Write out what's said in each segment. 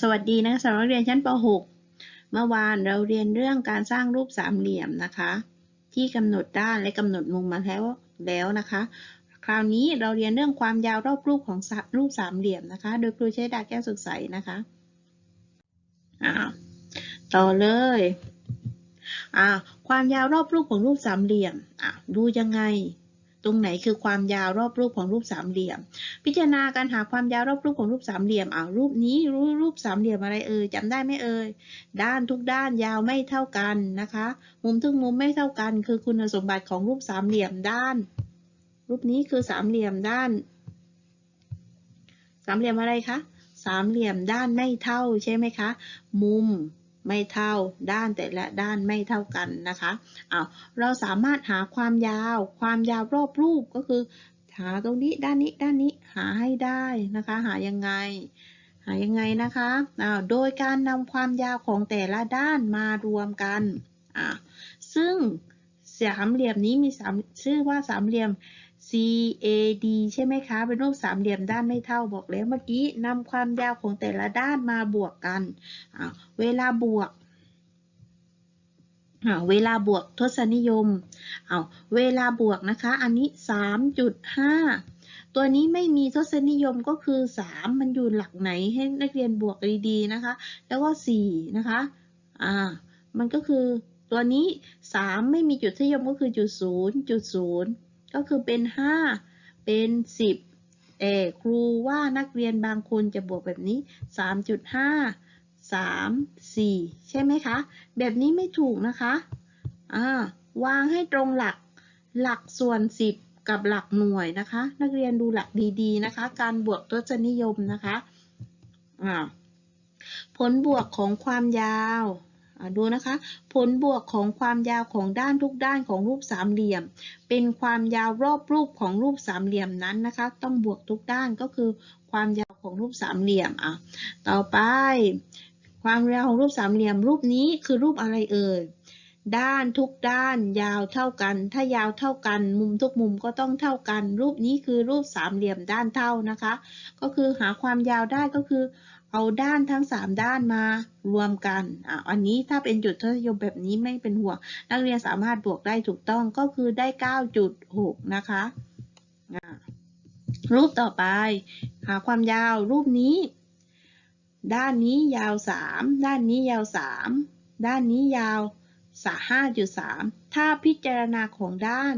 สวัสดีนะสำหรับเรียนชั้นป .6 เมื่อวานเราเรียนเรื่องการสร้างรูปสามเหลี่ยมนะคะ ที่กำหนดด้านและกำหนดมุมมาแล้วแล้วนะคะ คราวนี้เราเรียนเรื่องความยาวรอบรูปของรูปสามเหลี่ยมนะคะ โดยครูใช้ดาแก้วสุขใสนะคะอ่าต่อเลยอ่าความยาวรอบรูปของรูปสามเหลี่ยมอ่าดูยังไง ตรงไหนคือความยาวรอบรูปของรูปสามเหลี่ยม พิจารณาการหาความยาวรอบรูปของรูปสามเหลี่ยมอ่ารูปนี้รูปรูปสามเหลี่ยมอะไรเอ่ยจำได้ไหมเอ่ยด้านทุกด้านยาวไม่เท่ากันนะคะ มุมทุกมุมไม่เท่ากัน คือคุณสมบัติของรูปสามเหลี่ยมด้าน รูปนี้คือสามเหลี่ยมด้าน สามเหลี่ยมอะไรคะสามเหลี่ยมด้านไม่เท่าใช่ไหมคะ มุม ไม่เท่าด้านแต่ละด้านไม่เท่ากันนะคะอ้าวเราสามารถหาความยาว ความยาวรอบรูปก็คือ หาตรงนี้ด้านนี้ด้านนี้หาให้ได้นะคะ หายังไง หายังไงนะคะอ้าวโดยการนำความยาวของแต่ละด้านมารวมกันอ่าซึ่งสามเหลี่ยมนี้มีสามชื่อว่าสามเหลี่ยม CAD ใช่ไหมคะ เป็นรูปสามเหลี่ยมด้านไม่เท่าบอกแล้วเมื่อกี้นำความยาวของแต่ละด้านมาบวกกัน เวลาบวก เวลาบวกทศนิยม เอาเวลาบวกนะคะ อันนี้ 3.5 ตัวนี้ไม่มีทศนิยมก็คือ 3 มันอยู่หลักไหนให้นักเรียนบวกดีๆนะคะ แล้วก็ 4 นะคะ อ่า มันก็คือตัวนี้ 3 ไม่มีจุดทศนิยมก็คือจุด0จุด0 ก็คือเป็น 5 เป็น 10 แต่ครูว่านักเรียนบางคนจะบวกแบบนี้ 3.5 3 4 ใช่ไหมคะ แบบนี้ไม่ถูกนะคะอ่าวางให้ตรงหลักหลักส่วน 10 กับหลักหน่วยนะคะ นักเรียนดูหลักดีๆนะคะ การบวกทศนิยมนะคะอ่าผลบวกของความยาว ดูนะคะ ผลบวกของความยาวของด้านทุกด้านของรูปสามเหลี่ยม เป็นความยาวรอบรูปของรูปสามเหลี่ยมนั้นนะคะ ต้องบวกทุกด้านก็คือความยาวของรูปสามเหลี่ยมอะต่อไป ความยาวของรูปสามเหลี่ยมรูปนี้คือรูปอะไรเอ่ย ด้านทุกด้านยาวเท่ากัน ถ้ายาวเท่ากัน มุมทุกมุมก็ต้องเท่ากัน รูปนี้คือรูปสามเหลี่ยมด้านเท่านะคะ ก็คือหาความยาวได้ก็คือ เอาด้านทั้ง 3 ด้านมารวมกันอะอันนี้ถ้าเป็นจุดทศนิยมแบบนี้ไม่เป็นห่วงนักเรียนสามารถบวกได้ถูกต้องก็คือได้ 9.6 นะคะะรูปต่อไป หาความยาวรูปนี้ ด้านนี้ยาว 3 ด้านนี้ยาว 3 ด้านนี้ยาว ส5.3 ถ้าพิจารณาของด้าน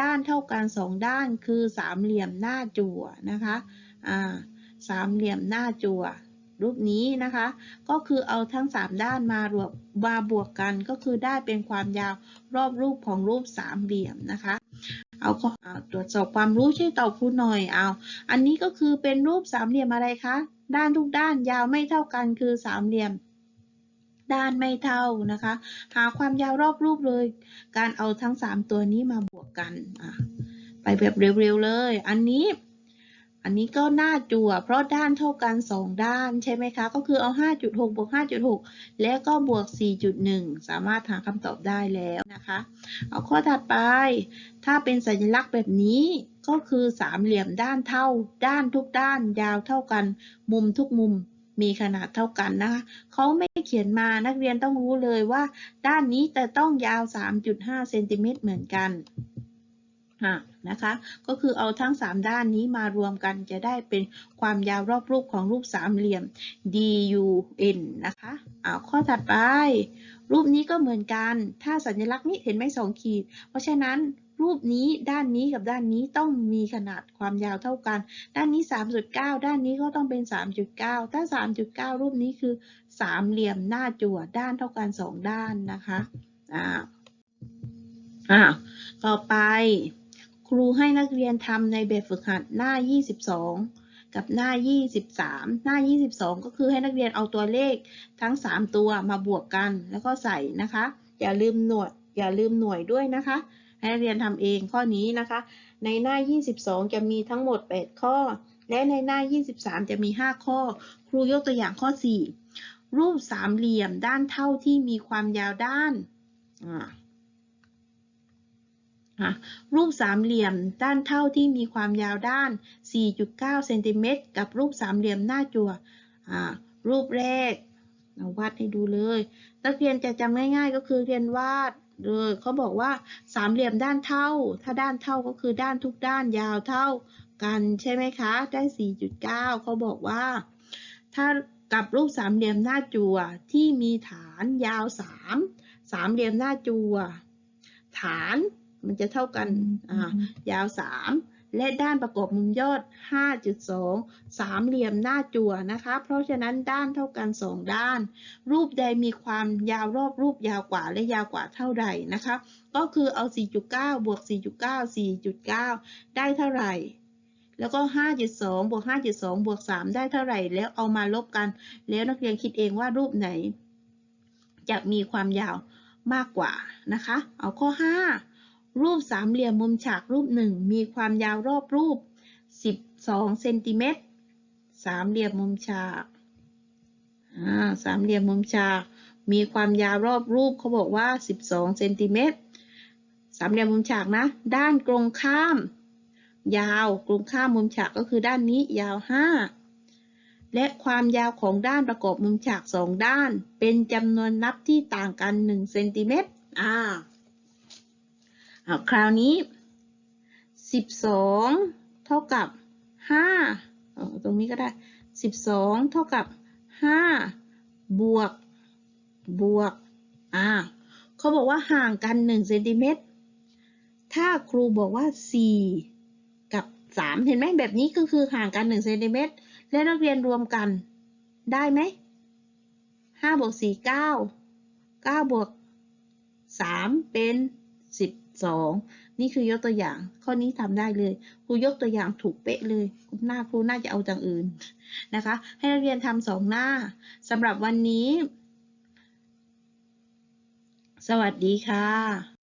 ด้านเท่ากัน 2 ด้านคือสามเหลี่ยมหน้าจั่วนะคะอ่าสามเหลี่ยมหน้าจั่วรูปนี้นะคะ ก็คือเอาทั้ง 3 ด้านมารวมมาบวกกันก็คือได้เป็นความยาวรอบรูปของรูปสามเหลี่ยมนะคะ เอาก็เอาตรวจสอบความรู้ช่วยตอบครูหน่อยเอาอันนี้ก็คือเป็นรูปสามเหลี่ยมอะไรคะด้านทุกด้านยาวไม่เท่ากันคือสามเหลี่ยม ด้านไม่เท่านะคะ หาความยาวรอบรูปเลย การเอาทั้ง 3 ตัวนี้มาบวกกันไปแบบเร็วๆเลย อันนี้อันนี้ก็หน้าจั่ว เพราะด้านเท่ากัน 2 ด้านใช่ไหมคะ ก็คือเอา 5.6 บวก 5.6 แล้วก็บวก 4.1 สามารถหาคำตอบได้แล้วนะคะ เอาข้อถัดไป ถ้าเป็นสัญลักษณ์แบบนี้ก็คือสามเหลี่ยมด้านเท่า ด้านทุกด้านยาวเท่ากัน มุมทุกมุม มีขนาดเท่ากันนะคะเขาไม่เขียนมานักเรียนต้องรู้เลยว่า ด้านนี้แต่ต้องยาว 3.5เซนติเมตรเหมือนกันนะคะ ก็คือเอาทั้ง 3 ด้านนี้มารวมกันจะได้เป็นความยาวรอบรูปของรูปสามเหลี่ยม DUN นะคะเอาข้อถัดไป รูปนี้ก็เหมือนกัน ถ้าสัญลักษณ์นี้เห็นไหมสองขีด เพราะฉะนั้น รูปนี้ด้านนี้กับด้านนี้ต้องมีขนาดความยาวเท่ากัน ด้านนี้ 3.9 ด้านนี้ก็ต้องเป็น 3.9 ถ้า 3.9 รูปนี้คือสามเหลี่ยมหน้าจั่วด้านเท่ากัน 2 ด้านนะคะอ่าอ่าต่อไปครูให้นักเรียนทำในแบบฝึกหัดหน้า 22 กับหน้า 23 หน้า 22 ก็คือให้นักเรียนเอาตัวเลขทั้ง 3 ตัวมาบวกกันแล้วก็ใส่นะคะ อย่าลืมหน่วยอย่าลืมหน่วยด้วยนะคะ ให้เรียนทำเองข้อนี้นะคะ ในหน้า 22 จะมีทั้งหมด 8 ข้อ และในหน้า 23 จะมี 5 ข้อ ครูยกตัวอย่างข้อ 4 รูปสามเหลี่ยมด้านเท่าที่มีความยาวด้านรูปสามเหลี่ยมด้านเท่าที่มีความยาวด้าน 4.9 เซนติเมตรกับรูปสามเหลี่ยมหน้าจั่วรูปแรกวาดให้ดูเลย นักเรียนจะจำง่าย ๆ ก็คือเรียนวาด เลยเขาบอกว่าสามเหลี่ยมด้านเท่า ถ้าด้านเท่าก็คือด้านทุกด้านยาวเท่ากันใช่ไหมคะ ได้ 4.9เขาบอกว่า ถ้ากับรูปสามเหลี่ยมหน้าจั่วที่มีฐานยาว 3 สามเหลี่ยมหน้าจั่วฐานมันจะเท่ากันอ่ายาว 3 และด้านประกอบมุมยอด 5.2 สามเหลี่ยมหน้าจั่วนะคะ เพราะฉะนั้นด้านเท่ากัน 2 ด้าน รูปใดมีความยาวรอบรูปยาวกว่าและยาวกว่าเท่าใดนะคะ ก็คือเอา 4.9 บวก 4.9 4.9 ได้เท่าไหร่ แล้วก็ 5.2 บวก 5.2 บวก 3 ได้เท่าไหร่ แล้วเอามาลบกัน แล้วนักเรียนคิดเองว่ารูปไหน จะมีความยาวมากกว่านะคะ เอาข้อ 5 รูปสามเหลี่ยมมุมฉากรูปหนึ่งมีความยาวรอบรูป 12เซนติเมตรสามเหลี่ยมมุมฉากสามเหลี่ยมมุมฉาก มีความยาวรอบรูปเขาบอกว่า 12เซนติเมตรสามเหลี่ยมมุมฉากนะ ด้านตรงข้าม ยาวตรงข้ามมุมฉากก็คือด้านนี้ยาว 5 และความยาวของด้านประกอบมุมฉากสองด้าน เป็นจำนวนนับที่ต่างกัน1เซนติเมตรอ่า เอาคราวนี้ 12 เท่ากับ5เออตรงนี้ก็ได้ 12 เท่ากับ 5 บวก บวก อ่าเขาบอกว่าห่างกัน 1 เซนติเมตร ถ้าครูบอกว่า 4 กับ 3 เห็นไหมแบบนี้ก็คือห่างกัน 1 เซนติเมตร และนักเรียนรวมกันได้ไหม5บวก4 9 9บวก3เป็น 12 นี่คือยกตัวอย่าง ข้อนี้ทำได้เลยครูยกตัวอย่างถูกเป๊ะเลย หน้าครูน่าจะเอาจากอื่นนะคะ ให้นักเรียนทำสองหน้าสำหรับวันนี้ สวัสดีค่ะ